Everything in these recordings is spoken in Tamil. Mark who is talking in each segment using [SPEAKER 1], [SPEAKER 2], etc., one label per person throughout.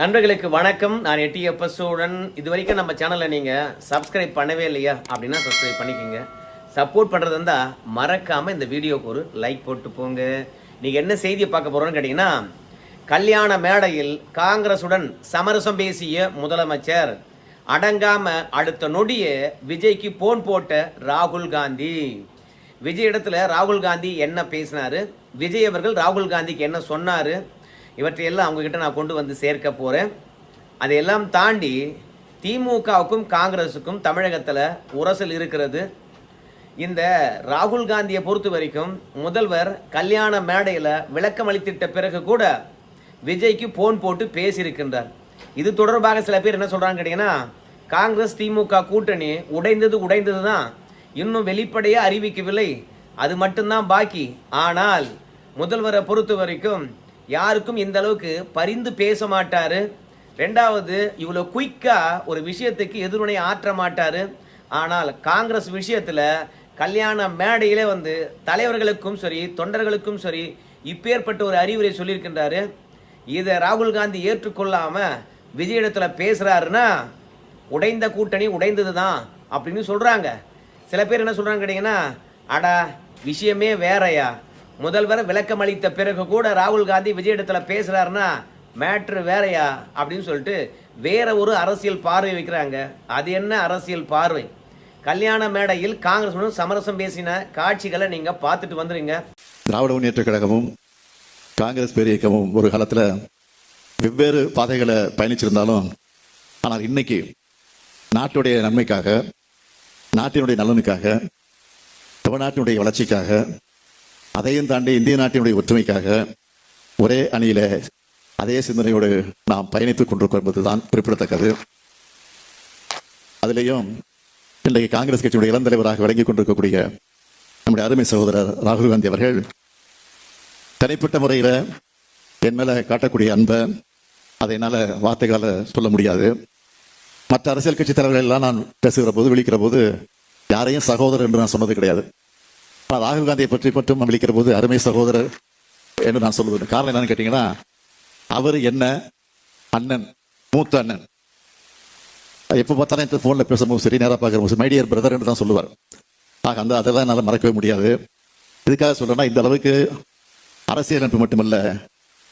[SPEAKER 1] நண்பர்களுக்கு வணக்கம். நான் எட்டி எப்பசோடன் இது வரைக்கும் நம்ம சேனலில் நீங்கள் சப்ஸ்கிரைப் பண்ணவே இல்லையா அப்படின்னா சப்ஸ்கிரைப் பண்ணிக்கோங்க. சப்போர்ட் பண்ணுறது இருந்தால் மறக்காமல் இந்த வீடியோக்கு ஒரு லைக் போட்டு போங்க. நீங்கள் என்ன செய்தியை பார்க்க போகிறோன்னு கேட்டிங்கன்னா கல்யாண மேடையில் காங்கிரசுடன் சமரசம் பேசிய முதலமைச்சர் அடங்காம அடுத்த நொடியே விஜய்க்கு போன் போட்ட ராகுல் காந்தி. விஜய் இடத்துல ராகுல் காந்தி என்ன பேசினாரு? விஜய் அவர்கள் ராகுல் காந்திக்கு என்ன சொன்னார்? இவற்றையெல்லாம் அவங்கக்கிட்ட நான் கொண்டு வந்து சேர்க்க போகிறேன் அதையெல்லாம் தாண்டி திமுகவுக்கும் காங்கிரஸுக்கும் தமிழகத்தில் உரசல் இருக்கிறது. இந்த ராகுல் காந்தியை பொறுத்த வரைக்கும் முதல்வர் கல்யாண மேடையில் விளக்கம் அளித்திட்ட பிறகு கூட விஜய்க்கு ஃபோன் போட்டு பேசியிருக்கின்றார். இது தொடர்பாக சில பேர் என்ன சொல்கிறாங்க கேட்டிங்கன்னா காங்கிரஸ் திமுக கூட்டணி உடைந்தது உடைந்தது தான் இன்னும் வெளிப்படையாக அறிவிக்கவில்லை. அது மட்டும்தான் பாக்கி. ஆனால் முதல்வரை பொறுத்த வரைக்கும் யாருக்கும் இந்த அளவுக்கு பரிந்து பேச மாட்டார். ரெண்டாவது இவ்வளோ குயிக்காக ஒரு விஷயத்துக்கு எதிர்வினை ஆற்ற மாட்டார். ஆனால் காங்கிரஸ் விஷயத்தில் கல்யாண மேடையிலே வந்து தலைவர்களுக்கும் சரி தொண்டர்களுக்கும் சரி இப்பேற்பட்ட ஒரு அறிவுரை சொல்லியிருக்கின்றாரு. இதை ராகுல் காந்தி ஏற்றுக்கொள்ளாமல் விஜயிடத்தில் பேசுகிறாருன்னா உடைந்த கூட்டணி உடைந்தது தான் அப்படின்னு சொல்கிறாங்க சில பேர் என்ன சொல்கிறாங்க கேட்டீங்கன்னா அடா விஷயமே வேறயா? முதல்வர் விளக்கம் அளித்த பிறகு கூட ராகுல் காந்தி விஜயிடத்துல பேசுறாருன்னா மேட்ரு வேறையா? அப்படின்னு சொல்லிட்டு வேற ஒரு அரசியல் பார்வை வைக்கிறாங்க. அது என்ன அரசியல் பார்வை? கல்யாண மேடையில் காங்கிரஸ் சமரசம் பேசின காட்சிகளை நீங்க பார்த்துட்டு வந்துருங்க.
[SPEAKER 2] திராவிட முன்னேற்ற கழகமும் காங்கிரஸ் பேரியக்கமும் ஒரு காலத்தில் வெவ்வேறு பாதைகளை பயணிச்சிருந்தாலும் ஆனால் இன்னைக்கு நாட்டுடைய நன்மைக்காக நாட்டினுடைய நலனுக்காக தமிழ்நாட்டினுடைய வளர்ச்சிக்காக அதையும் தாண்டி இந்திய நாட்டினுடைய ஒற்றுமைக்காக ஒரே அணியில அதே சிந்தனையோடு நாம் பயணித்துக் கொண்டிருக்கோம் என்பதுதான் குறிப்பிடத்தக்கது. அதிலேயும் இன்றைக்கு காங்கிரஸ் கட்சியுடைய இளந்தலைவராக விளங்கிக் கொண்டிருக்கக்கூடிய நம்முடைய அருமை சகோதரர் ராகுல் காந்தி அவர்கள் தனிப்பட்ட முறையில் என் மேல காட்டக்கூடிய அன்பை அதை என்னால் வார்த்தைகளால் சொல்ல முடியாது. மற்ற அரசியல் கட்சி தலைவர்கள் எல்லாம் நான் பேசுகிற போது விழிக்கிற போது யாரையும் சகோதரர் என்று நான் சொன்னது கிடையாது. ஆனால் ராகுல் காந்தியை பற்றி மட்டும் நான் விழிக்கிற போது அருமை சகோதரர் என்று நான் சொல்லுவது காரணம் என்னன்னு கேட்டீங்கன்னா அவர் என்ன அண்ணன் மூத்த அண்ணன். எப்போ பார்த்தாலும் என் ஃபோனில் பேசும்போது சரி நேராக பார்க்குற மைடியர் பிரதர் என்று தான் சொல்லுவார். ஆக அந்த அதெல்லாம் என்னால் மறக்கவே முடியாது. இதுக்காக சொல்கிறேன்னா இந்த அளவுக்கு அரசியல் அமைப்பு மட்டுமல்ல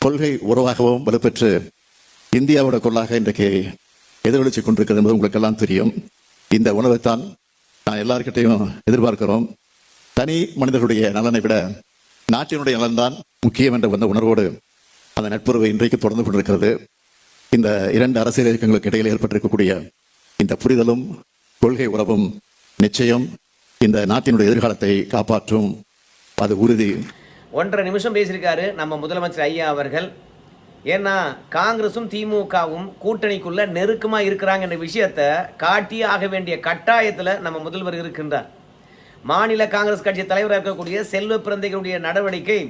[SPEAKER 2] கொள்கை உறவாகவும் வலுப்பெற்று இந்தியாவோட கொள்ளாக இன்றைக்கு எதிரொலிச்சு கொண்டிருக்கிறது என்பது உங்களுக்கெல்லாம் தெரியும். இந்த உணவைத்தான் நான் எல்லாருக்கிட்டையும் எதிர்பார்க்கிறோம். தனி மனிதர்களுடைய நலனை விட நாட்டினுடைய நலன்தான் முக்கியம் என்ற வந்த உணர்வோடு அந்த நட்புறவு இன்றைக்கு தொடர்ந்து கொண்டிருக்கிறது. இந்த இரண்டு அரசியல் இயக்கங்களுக்கு இடையில் ஏற்பட்டிருக்கக்கூடிய இந்த புரிதலும் கொள்கை உறவும் நிச்சயம் இந்த நாட்டினுடைய எதிர்காலத்தை காப்பாற்றும். அது உறுதி.
[SPEAKER 1] ஒன்றரை நிமிஷம் பேசியிருக்காரு நம்ம முதலமைச்சர் ஐயா அவர்கள். ஏன்னா காங்கிரஸும் திமுகவும் கூட்டணிக்குள்ள நெருக்கமாக இருக்கிறாங்க என்ற விஷயத்தை காட்டியே ஆக வேண்டிய கட்டாயத்தில் நம்ம முதல்வர் இருக்கின்றார். மாநில காங்கிரஸ் கட்சி தலைவராக இருக்கக்கூடிய செல்வ பிறந்தைகளுடைய நடவடிக்கை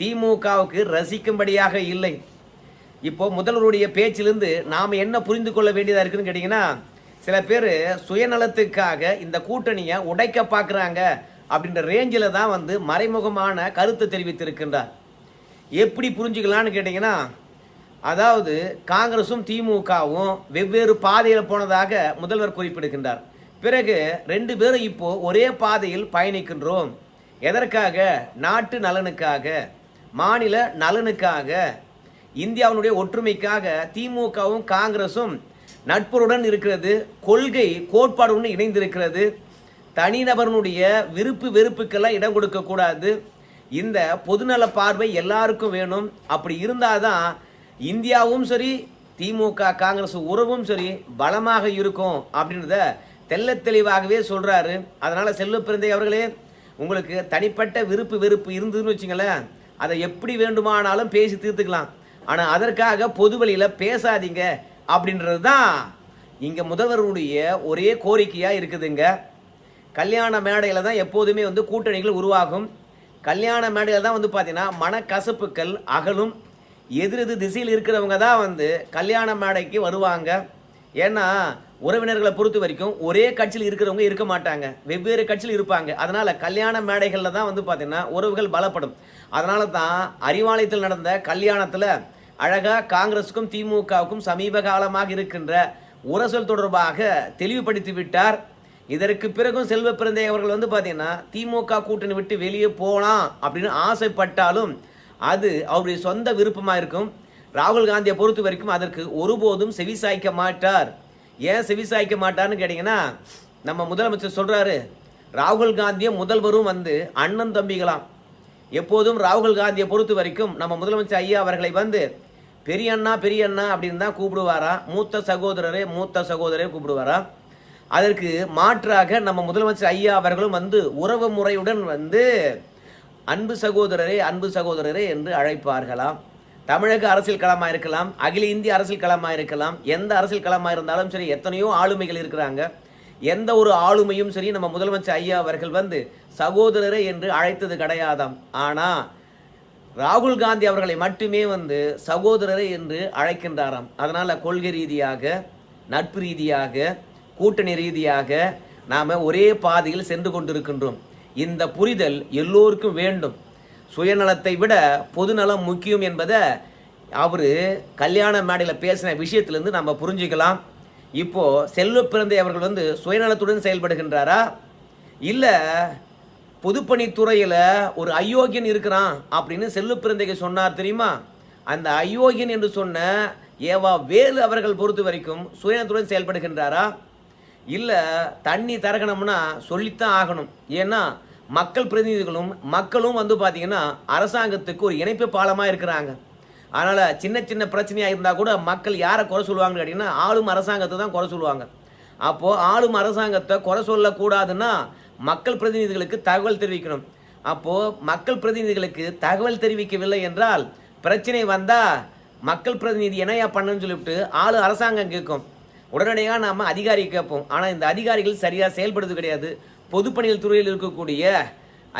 [SPEAKER 1] திமுகவுக்கு ரசிக்கும்படியாக இல்லை. இப்போ முதல்வருடைய பேச்சிலிருந்து நாம் என்ன புரிந்து கொள்ள வேண்டியதாக இருக்குதுன்னு கேட்டிங்கன்னா சில பேர் சுயநலத்துக்காக இந்த கூட்டணியை உடைக்க பார்க்குறாங்க அப்படின்ற ரேஞ்சில் தான் வந்து மறைமுகமான கருத்து தெரிவித்திருக்கின்றார். எப்படி புரிஞ்சுக்கலான்னு கேட்டிங்கன்னா அதாவது காங்கிரஸும் திமுகவும் வெவ்வேறு பாதையில் போனதாக முதல்வர் குறிப்பிடுகின்றார். பிறகு ரெண்டு பேரும் இப்போ ஒரே பாதையில் பயணிக்கின்றோம். எதற்காக? நாட்டு நலனுக்காக மாநில நலனுக்காக இந்தியாவினுடைய ஒற்றுமைக்காக திமுகவும் காங்கிரஸும் நட்புடன் இருக்கிறது கொள்கை கோட்பாடுடன் இணைந்திருக்கிறது. தனிநபரனுடைய விருப்பு வெறுப்புக்கெல்லாம் இடம் கொடுக்கக்கூடாது இந்த பொதுநல பார்வை எல்லாருக்கும் வேணும். அப்படி இருந்தால் தான் இந்தியாவும் சரி திமுக காங்கிரஸ் உறவும் சரி பலமாக இருக்கும் அப்படின்றத தெல்ல தெளிவாகவே சொல்கிறாரு அதனால் செல்வ பிறந்தை அவர்களே உங்களுக்கு தனிப்பட்ட விருப்பு வெறுப்பு இருந்ததுன்னு வச்சுங்களேன் அதை எப்படி வேண்டுமானாலும் பேசி தீர்த்துக்கலாம். ஆனால் அதற்காக பொது வழியில் பேசாதீங்க அப்படின்றது தான் இங்கே முதல்வருடைய ஒரே கோரிக்கையாக இருக்குதுங்க. கல்யாண மேடையில் தான் எப்போதுமே வந்து கூட்டணிகள் உருவாகும். கல்யாண மேடையில் தான் வந்து பார்த்தீங்கன்னா மனக்கசப்புக்கள் அகலும். எதிரெது திசையில் இருக்கிறவங்க தான் வந்து கல்யாண மேடைக்கு வருவாங்க. ஏன்னா உறவினர்களை பொறுத்த வரைக்கும் ஒரே கட்சியில் இருக்கிறவங்க இருக்க மாட்டாங்க. வெவ்வேறு கட்சியில் இருப்பாங்க. அதனால் கல்யாண மேடைகளில் தான் வந்து பார்த்திங்கன்னா உறவுகள் பலப்படும். அதனால தான் அறிவாலயத்தில் நடந்த கல்யாணத்தில் அழகாக காங்கிரஸுக்கும் திமுகவுக்கும் சமீப காலமாக இருக்கின்ற உரசல் தொடர்பாக தெளிவுபடுத்தி விட்டார். இதற்கு பிறகும் செல்வ பிறந்தை அவர்கள் வந்து பார்த்தீங்கன்னா திமுக கூட்டணி விட்டு வெளியே போகலாம் அப்படின்னு ஆசைப்பட்டாலும் அது அவருடைய சொந்த விருப்பமாக இருக்கும். ராகுல் காந்தியை பொறுத்த வரைக்கும் அதற்கு ஒருபோதும் செவிசாய்க்க மாட்டார். ஏன் செவிசாய்க்க மாட்டார்னு கேட்டிங்கன்னா நம்ம முதலமைச்சர் சொல்கிறாரு ராகுல் காந்தியும் முதல்வரும் வந்து அண்ணன் தம்பிகளாம். எப்போதும் ராகுல் காந்தியை பொறுத்த வரைக்கும் நம்ம முதலமைச்சர் ஐயா அவர்களை வந்து பெரிய அண்ணா பெரிய அண்ணா அப்படின்னு தான் கூப்பிடுவாரா? மூத்த சகோதரரே மூத்த சகோதரரே கூப்பிடுவாரா? அதற்கு மாற்றாக நம்ம முதலமைச்சர் ஐயா அவர்களும் வந்து உறவு முறையுடன் வந்து அன்பு சகோதரரே அன்பு சகோதரரே என்று அழைப்பார்களாம். தமிழக அரசியல் களமாக இருக்கலாம் அகில இந்திய அரசியல் களமாக இருக்கலாம் எந்த அரசியல் களமாக இருந்தாலும் சரி எத்தனையோ ஆளுமைகள் இருக்கிறாங்க. எந்த ஒரு ஆளுமையும் சரி நம்ம முதலமைச்சர் ஐயா அவர்கள் வந்து சகோதரரே என்று அழைத்தது கிடையாதாம். ஆனால் ராகுல் காந்தி அவர்களை மட்டுமே வந்து சகோதரரே என்று அழைக்கின்றாராம். அதனால கொள்கை ரீதியாக நட்பு ரீதியாக கூட்டணி ரீதியாக நாம ஒரே பாதையில் சென்று கொண்டிருக்கின்றோம். இந்த புரிதல் எல்லோருக்கும் வேண்டும். சுயநலத்தை விட பொதுநலம் முக்கியம் என்பதை அவர் கல்யாண மேடையில் பேசின விஷயத்திலேருந்து நம்ம புரிஞ்சுக்கலாம். இப்போது செல்வ பிறந்தை அவர்கள் வந்து சுயநலத்துடன் செயல்படுகின்றாரா? இல்லை பொதுப்பணித்துறையில் ஒரு அயோக்கியன் இருக்கிறான் அப்படின்னு செல்லு பிறந்தைக்கு சொன்னார் தெரியுமா? அந்த அயோக்கியன் என்று சொன்ன ஏவா வேலு அவர்கள் பொறுத்த வரைக்கும் சுயநலத்துடன் செயல்படுகின்றாரா? இல்லை தண்ணி தரகணும்னா சொல்லித்தான் ஆகணும். ஏன்னா மக்கள் பிரதிநிதிகளும் மக்களும் வந்து பார்த்தீங்கன்னா அரசாங்கத்துக்கு ஒரு இணைப்பு பாலமாக இருக்கிறாங்க. அதனால் சின்ன சின்ன பிரச்சனையாக இருந்தால் கூட மக்கள் யாரை குறை சொல்லுவாங்கன்னு கேட்டிங்கன்னா ஆளும் அரசாங்கத்தை தான் குறை சொல்லுவாங்க. அப்போது ஆளும் அரசாங்கத்தை குறை சொல்லக்கூடாதுன்னா மக்கள் பிரதிநிதிகளுக்கு தகவல் தெரிவிக்கணும். அப்போது மக்கள் பிரதிநிதிகளுக்கு தகவல் தெரிவிக்கவில்லை என்றால் பிரச்சனை வந்தால் மக்கள் பிரதிநிதி என்னையா பண்ணுன்னு சொல்லிவிட்டு ஆளு அரசாங்கம் கேட்கும். உடனடியாக நாம் அதிகாரி கேட்போம். ஆனால் இந்த அதிகாரிகள் சரியாக செயல்படுறது கிடையாது. பொதுப்பணிகள் துறையில் இருக்கக்கூடிய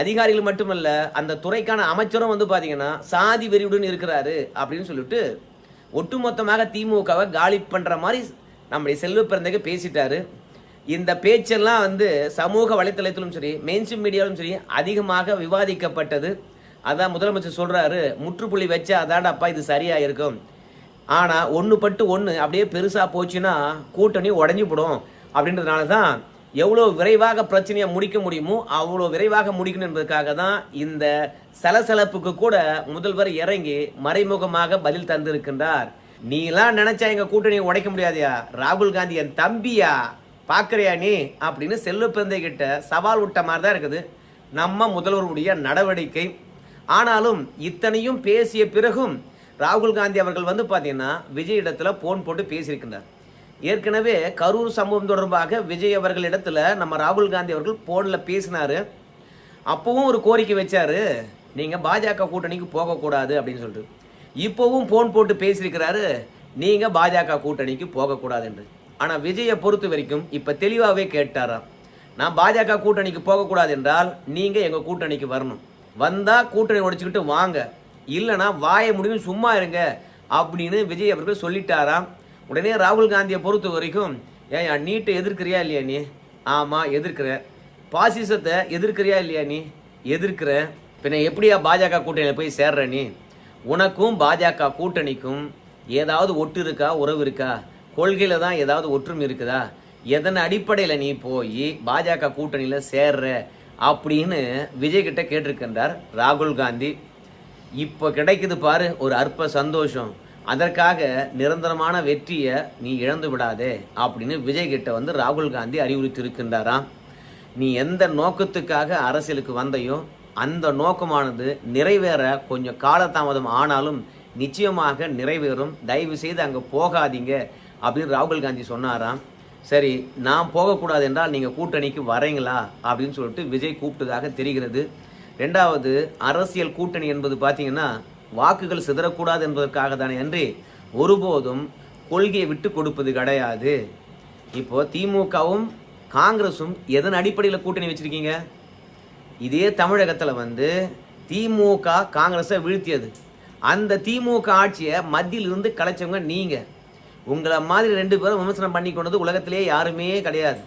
[SPEAKER 1] அதிகாரிகள் மட்டுமல்ல அந்த துறைக்கான அமைச்சரும் வந்து பார்த்தீங்கன்னா சாதி வெறியுடன் இருக்கிறாரு அப்படின்னு சொல்லிட்டு ஒட்டுமொத்தமாக திமுகவை காலி பண்ணுற மாதிரி நம்முடைய செல்வ பிறந்தக பேசிட்டாரு. இந்த பேச்செல்லாம் வந்து சமூக வலைத்தளத்திலும் சரி மெயின்ஸ்ட்ரீம் மீடியாவிலும் சரி அதிகமாக விவாதிக்கப்பட்டது. அதான் முதலமைச்சர் சொல்கிறாரு முற்றுப்புள்ளி வச்சா அதாடப்பா இது சரியாக இருக்கும் ஆனால் ஒன்று பட்டு ஒன்று அப்படியே பெருசாக போச்சுன்னா கூட்டணி உடஞ்சி போடும். அப்படின்றதுனால தான் எவ்வளோ விரைவாக பிரச்சனையை முடிக்க முடியுமோ அவ்வளோ விரைவாக முடிக்கணும் என்பதற்காக தான் இந்த சலசலப்புக்கு கூட முதல்வர் இறங்கி மறைமுகமாக பதில் தந்திருக்கின்றார். நீலாம் நினைச்சா எங்க கூட்டணியை உடைக்க முடியாதியா? ராகுல் காந்தி என் தம்பியா? பார்க்குறியா நீ? அப்படின்னு செல்லு பிறந்தை கிட்ட சவால் விட்ட மாதிரி தான் இருக்குது. நம்ம முதல்வருடைய நடவடிக்கை. ஆனாலும் இத்தனையும் பேசிய பிறகும் ராகுல் காந்தி அவர்கள் வந்து பார்த்தீங்கன்னா விஜய் இடத்துல போன் போட்டு பேசியிருக்கின்றார். ஏற்கனவே கரூர் சம்பவம் தொடர்பாக விஜய் அவர்கள் இடத்துல நம்ம ராகுல் காந்தி அவர்கள் போனில் பேசினார். அப்போவும் ஒரு கோரிக்கை வச்சார். நீங்கள் பாஜக கூட்டணிக்கு போகக்கூடாது அப்படின்னு சொல்லிட்டு. இப்போவும் ஃபோன் போட்டு பேசியிருக்கிறாரு. நீங்கள் பாஜக கூட்டணிக்கு போகக்கூடாது என்று. ஆனால் விஜயை பொறுத்த வரைக்கும் இப்போ தெளிவாகவே கேட்டாராம் நான் பாஜக கூட்டணிக்கு போகக்கூடாது என்றால் நீங்கள் எங்கள் கூட்டணிக்கு வரணும். வந்தால் கூட்டணி உடைச்சிக்கிட்டு வாங்க. இல்லைனா வாயை முடியும் சும்மா இருங்க அப்படின்னு விஜய் அவர்கள் சொல்லிட்டாராம். உடனே ராகுல் காந்தியை பொறுத்த வரைக்கும் ஏன் நீட்டை எதிர்க்கிறியா இல்லையா நீ? ஆமாம் எதிர்க்கிற பாசிசத்தை எதிர்க்கிறியா இல்லையா நீ? எதிர்க்கிற பின்ன எப்படியா பாஜக கூட்டணியில் போய் சேர்ற நீ? உனக்கும் பாஜக கூட்டணிக்கும் ஏதாவது ஒட்டு இருக்கா உறவு இருக்கா? கொள்கையில் தான் ஏதாவது ஒற்றுமை இருக்குதா? எதன் அடிப்படையில் நீ போய் பாஜக கூட்டணியில் சேர்ற? அப்படின்னு விஜய் கிட்ட கேட்டிருக்கின்றார் ராகுல் காந்தி. இப்போ கிடைக்குது பாரு ஒரு அற்ப சந்தோஷம். அதற்காக நிரந்தரமான வெற்றியை நீ இழந்து விடாதே அப்படின்னு விஜய் கிட்ட வந்து ராகுல் காந்தி அறிவுறுத்தியிருக்கின்றாராம். நீ எந்த நோக்கத்துக்காக அரசியலுக்கு வந்தையோ அந்த நோக்கமானது நிறைவேற கொஞ்சம் காலதாமதம் ஆனாலும் நிச்சயமாக நிறைவேறும். தயவு செய்து அங்கே போகாதீங்க அப்படின்னு ராகுல் காந்தி சொன்னாராம். சரி நான் போகக்கூடாது என்றால் நீங்கள் கூட்டணிக்கு வரீங்களா அப்படின்னு சொல்லிட்டு விஜய் கூப்பிட்டதாக தெரிகிறது. ரெண்டாவது அரசியல் கூட்டணி என்பது பார்த்தீங்கன்னா வாக்குகள் சிதறக்கூடாது என்பதற்காக தானே அன்றி ஒருபோதும் கொள்கையை விட்டு கொடுப்பது கிடையாது. இப்போ திமுகவும் காங்கிரஸும் எதன் அடிப்படையில் கூட்டணி வச்சிருக்கீங்க? இதே தமிழகத்தில் வந்து திமுக காங்கிரஸை வீழ்த்தியது. அந்த திமுக ஆட்சியை மத்தியில் இருந்து கலைச்சவங்க நீங்கள் உங்களை மாதிரி ரெண்டு பேரும் விமர்சனம் பண்ணி கொண்டது உலகத்திலே யாருமே கிடையாது.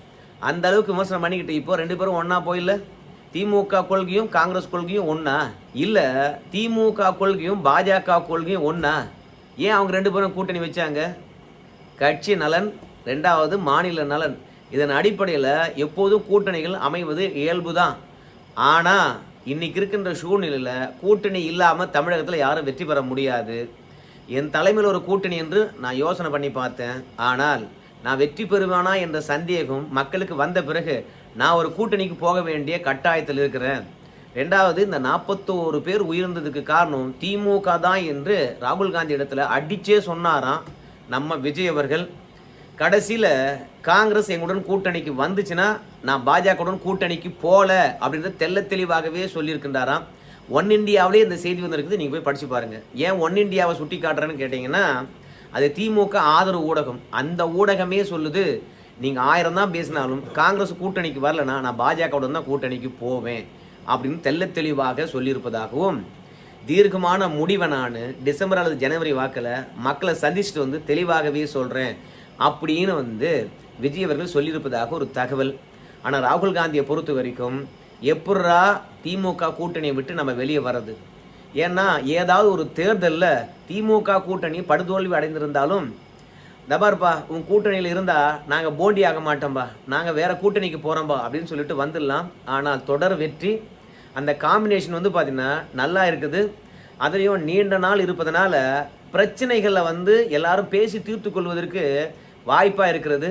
[SPEAKER 1] அந்த அளவுக்கு விமர்சனம் பண்ணிக்கிட்டு இப்போ ரெண்டு பேரும் ஒன்றா போயில்லை? திமுக கொள்கையும் காங்கிரஸ் கொள்கையும் ஒன்றா இல்லை திமுக கொள்கையும் பாஜக கொள்கையும் ஒன்றா ஏன் அவங்க ரெண்டு பேரும் கூட்டணி வச்சாங்க? கட்சி நலன் ரெண்டாவது மாநில நலன். இதன் அடிப்படையில் எப்போதும் கூட்டணிகள் அமைவது இயல்பு தான் ஆனால் இன்னைக்கு இருக்கின்ற சூழ்நிலையில் கூட்டணி இல்லாமல் தமிழகத்தில் யாரும் வெற்றி பெற முடியாது. என் தலைமையில் ஒரு கூட்டணி என்று நான் யோசனை பண்ணி பார்த்தேன். ஆனால் நான் வெற்றி பெறுவானா என்ற சந்தேகம் மக்களுக்கு வந்த பிறகு நான் ஒரு கூட்டணிக்கு போக வேண்டிய கட்டாயத்தில் இருக்கிறேன். ரெண்டாவது இந்த நாற்பத்தோரு பேர் உயிர்ந்ததுக்கு காரணம் திமுக தான் என்று ராகுல் காந்தி இடத்துல அடிச்சே சொன்னாராம் நம்ம விஜய் அவர்கள். கடைசியில் காங்கிரஸ் எங்களுடன் கூட்டணிக்கு வந்துச்சுன்னா நான் பாஜகவுடன் கூட்டணிக்கு போகல அப்படின்றத தெல்ல தெளிவாகவே சொல்லியிருக்கின்றாராம். ஒன் இந்தியாவிலே இந்த செய்தி வந்திருக்குது நீங்கள் போய் படித்து பாருங்கள் ஏன் ஒன் இந்தியாவை சுட்டி காட்டுறேன்னு கேட்டிங்கன்னா அது திமுக ஆதரவு ஊடகம். அந்த ஊடகமே சொல்லுது நீங்கள் ஆயிரம் தான் பேசினாலும் காங்கிரஸ் கூட்டணிக்கு வரலனா நான் பாஜகவுடன் தான் கூட்டணிக்கு போவேன் அப்படின்னு தெள்ள தெளிவாக சொல்லியிருப்பதாகவும் தீர்க்கமான முடிவை நான் டிசம்பர் அல்லது ஜனவரி வாக்கில் மக்களை சந்திச்சுட்டு வந்து தெளிவாகவே சொல்கிறேன் அப்படின்னு வந்து விஜய் அவர்கள் சொல்லியிருப்பதாக ஒரு தகவல். ஆனால் ராகுல் காந்தியை பொறுத்த வரைக்கும் எப்பட்றா திமுக கூட்டணியை விட்டு நம்ம வெளியே வர்றது? ஏன்னா ஏதாவது ஒரு தேர்தலில் திமுக கூட்டணி படுதோல்வி அடைந்திருந்தாலும் தபார்ப்பா உன் கூட்டணியில் இருந்தால் நாங்கள் போண்டி ஆக மாட்டோம்பா. நாங்கள் வேறு கூட்டணிக்கு போகிறோம்பா அப்படின்னு சொல்லிட்டு வந்துடலாம். ஆனால் தொடர் வெற்றி அந்த காம்பினேஷன் வந்து பார்த்தீங்கன்னா நல்லா இருக்குது. அதுலேயும் நீண்ட நாள் இருப்பதனால பிரச்சனைகளை வந்து எல்லாரும் பேசி தீர்த்து கொள்வதற்கு வாய்ப்பாக இருக்கிறது.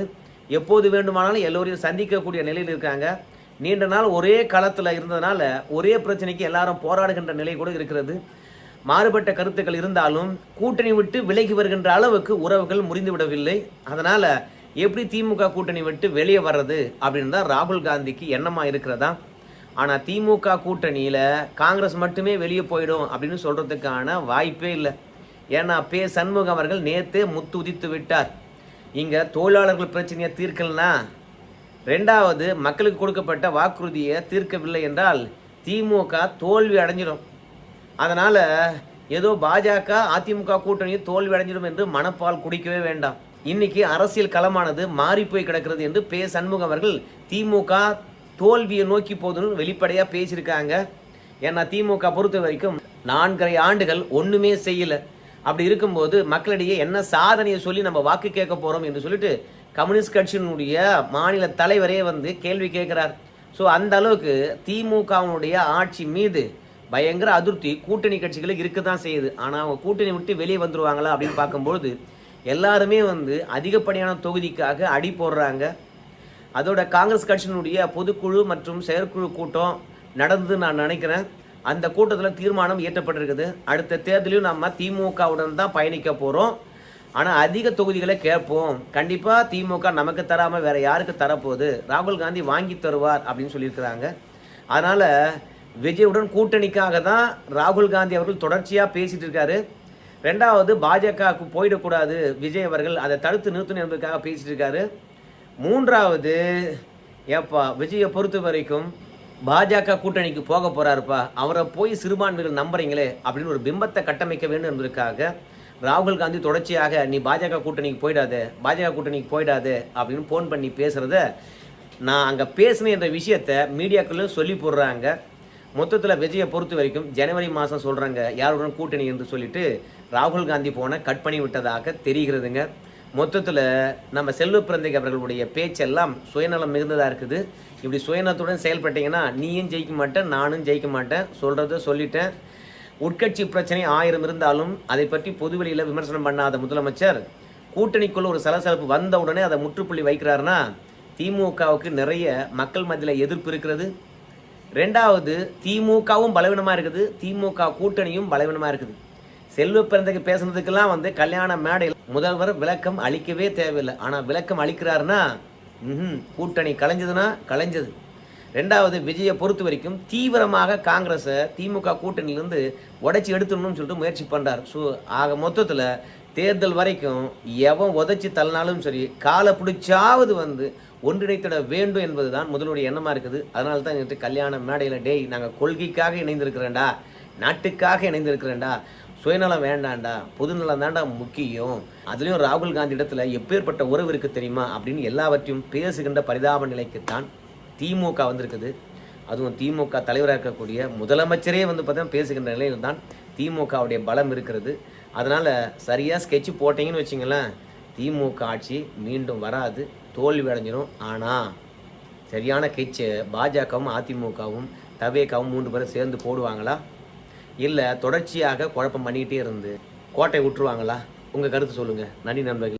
[SPEAKER 1] எப்போது வேண்டுமானாலும் எல்லோரையும் சந்திக்கக்கூடிய நிலையில் இருக்காங்க. நீண்ட நாள் ஒரே களத்தில் இருந்ததுனால ஒரே பிரச்சனைக்கு எல்லாரும் போராடுகின்ற நிலை கூட இருக்கிறது. மாறுபட்ட கருத்துக்கள் இருந்தாலும் கூட்டணி விட்டு விலகி வருகின்ற அளவுக்கு உறவுகள் முறிந்து விடவில்லை எப்படி திமுக கூட்டணி விட்டு வெளியே வர்றது அப்படின்னு தான் ராகுல் காந்திக்கு எண்ணமாக இருக்கிறதா? ஆனால் திமுக கூட்டணியில் காங்கிரஸ் மட்டுமே வெளியே போயிடும் அப்படின்னு சொல்கிறதுக்கான வாய்ப்பே இல்லை. ஏன்னா பே சண்முகம் அவர்கள் நேற்று முத்து உதித்து விட்டார். இங்கே தொழிலாளர்கள் பிரச்சனையை தீர்க்கலனா? ரெண்டாவது மக்களுக்கு கொடுக்கப்பட்ட வாக்குறுதியை தீர்க்கவில்லை என்றால் திமுக தோல்வி அடைஞ்சிடும். அதனால் ஏதோ பாஜக அதிமுக கூட்டணி தோல்வி அடைஞ்சிடும் என்று மனப்பால் குடிக்கவே வேண்டாம். இன்னைக்கு அரசியல் களமானது மாறி போய் கிடக்கிறது என்று பே சண்முகம் அவர்கள் திமுக தோல்வியை நோக்கி போதுன்னு வெளிப்படையாக பேசியிருக்காங்க. ஏன்னா திமுக பொறுத்த வரைக்கும் நான்கரை ஆண்டுகள் ஒன்றுமே செய்யலை. அப்படி இருக்கும்போது மக்களிடையே என்ன சாதனையை சொல்லி நம்ம வாக்கு கேட்க போகிறோம் என்று சொல்லிட்டு கம்யூனிஸ்ட் கட்சியினுடைய மாநில தலைவரே வந்து கேள்வி கேட்குறார். ஸோ அந்த அளவுக்கு திமுகவினுடைய ஆட்சி மீது பயங்கர அதிருப்தி. கூட்டணி கட்சிகளுக்கு இருக்க தான் செய்யுது. ஆனால் அவங்க கூட்டணி விட்டு வெளியே வந்துருவாங்களா அப்படின்னு பார்க்கும்பொழுது எல்லாருமே வந்து அதிகப்படியான தொகுதிக்காக அடி போடுறாங்க. அதோட காங்கிரஸ் கட்சியினுடைய பொதுக்குழு மற்றும் செயற்குழு கூட்டம் நடந்து நான் நினைக்கிறேன். அந்த கூட்டத்தில் தீர்மானம் இயற்றப்பட்டிருக்குது. அடுத்த தேர்தலையும் நம்ம திமுகவுடன் தான் பயணிக்க போகிறோம் ஆனால் அதிக தொகுதிகளை கேட்போம். கண்டிப்பாக திமுக நமக்கு தராமல் வேறு யாருக்கு தரப்போகுது? ராகுல் காந்தி வாங்கி தருவார் அப்படின்னு சொல்லியிருக்கிறாங்க. அதனால் விஜயுடன் கூட்டணிக்காக தான் ராகுல் காந்தி அவர்கள் தொடர்ச்சியாக பேசிட்டு இருக்காரு. ரெண்டாவது பாஜகவுக்கு போயிடக்கூடாது. விஜய் அவர்கள் அதை தடுத்து நிறுத்தணும் என்பதற்காக பேசிட்டு இருக்காரு. மூன்றாவது ஏப்பா விஜயை பொறுத்த வரைக்கும் பாஜக கூட்டணிக்கு போக போறாருப்பா. அவரை போய் சிறுபான்மைகள் நம்புறீங்களே அப்படின்னு ஒரு பிம்பத்தை கட்டமைக்க வேண்டும் என்பதற்காக ராகுல் காந்தி தொடர்ச்சியாக நீ பாஜக கூட்டணிக்கு போயிடாது பாஜக கூட்டணிக்கு போயிடாது அப்படின்னு ஃபோன் பண்ணி பேசுறத நான் அங்கே பேசினேன் என்ற விஷயத்த மீடியாக்களும் சொல்லி போடுறாங்க. மொத்தத்தில் விஜயை பொறுத்த வரைக்கும் ஜனவரி மாதம் சொல்கிறாங்க யாருடன் கூட்டணி என்று சொல்லிட்டு ராகுல் காந்தி போன கட் பண்ணி விட்டதாக தெரிகிறதுங்க. மொத்தத்தில் நம்ம செல்வ பிறந்தை அவர்களுடைய பேச்செல்லாம் சுயநலம் மிகுந்ததாக இருக்குது. இப்படி சுயநலத்துடன் செயல்பட்டீங்கன்னா நீயும் ஜெயிக்க மாட்டேன் நானும் ஜெயிக்க மாட்டேன் சொல்கிறத சொல்லிட்டேன். உட்கட்சி பிரச்சனை ஆயிரம் இருந்தாலும் அதை பற்றி பொதுவெளியில் விமர்சனம் பண்ணாத முதலமைச்சர் கூட்டணிக்குள்ள ஒரு சலசலப்பு வந்த உடனே அதை முற்றுப்புள்ளி வைக்கிறாருன்னா திமுகவுக்கு நிறைய மக்கள் மத்தியில் எதிர்ப்பு இருக்கிறது. ரெண்டாவது திமுகவும் பலவீனமாக இருக்குது. திமுக கூட்டணியும் பலவீனமாக இருக்குது. செல்வ பிறந்தக்கு பேசுனதுக்கெல்லாம் வந்து கல்யாண மேடையில் முதல்வர் விளக்கம் அளிக்கவே தேவையில்லை. ஆனால் விளக்கம் அளிக்கிறாருன்னா ம்ஹும், கூட்டணி கலைஞ்சதுன்னா கலைஞ்சது. ரெண்டாவது விஜயை பொறுத்த வரைக்கும் தீவிரமாக காங்கிரஸை திமுக கூட்டணியிலிருந்து உடைச்சி எடுத்துடணும்னு சொல்லிட்டு முயற்சி பண்ணுறார் ஸோ ஆக மொத்தத்தில் தேர்தல் வரைக்கும் எவன் உதைச்சி தள்ளினாலும் சரி காலை பிடிச்சாவது வந்து ஒன்றிணைத்திட வேண்டும் என்பது தான் முதலுடைய எண்ணமாக இருக்குது. அதனால தான் எங்கிட்ட கல்யாண மேடையில் டேய் நாங்கள் கொள்கைக்காக இணைந்திருக்கிறேன்டா நாட்டுக்காக இணைந்திருக்கிறேன்டா சுயநலம் வேண்டாண்டா பொதுநலம் தான்டா முக்கியம் அதுலேயும் ராகுல் காந்தி இடத்துல எப்பேற்பட்ட உறவு இருக்குது தெரியுமா? அப்படின்னு எல்லாவற்றையும் பேசுகின்ற பரிதாப நிலைக்குத்தான் திமுக வந்திருக்குது. அதுவும் திமுக தலைவராக இருக்கக்கூடிய முதலமைச்சரே வந்து பார்த்தீங்கன்னா பேசுகின்ற நிலையில் தான் திமுகவுடைய பலம் இருக்கிறது. அதனால் சரியாக ஸ்கெட்ச் போட்டிங்கன்னு வச்சிங்களேன் திமுக ஆட்சி மீண்டும் வராது தோல்வி அடைஞ்சிடும் ஆனால் சரியான கெட்சை பாஜகவும் அதிமுகவும் தவேக்காவும் மூன்று பேரும் சேர்ந்து போடுவாங்களா? இல்லை தொடர்ச்சியாக குழப்பம் பண்ணிக்கிட்டே இருந்து கோட்டை விட்டுருவாங்களா? உங்கள் கருத்து சொல்லுங்கள் நன்றி நண்பர்கள்.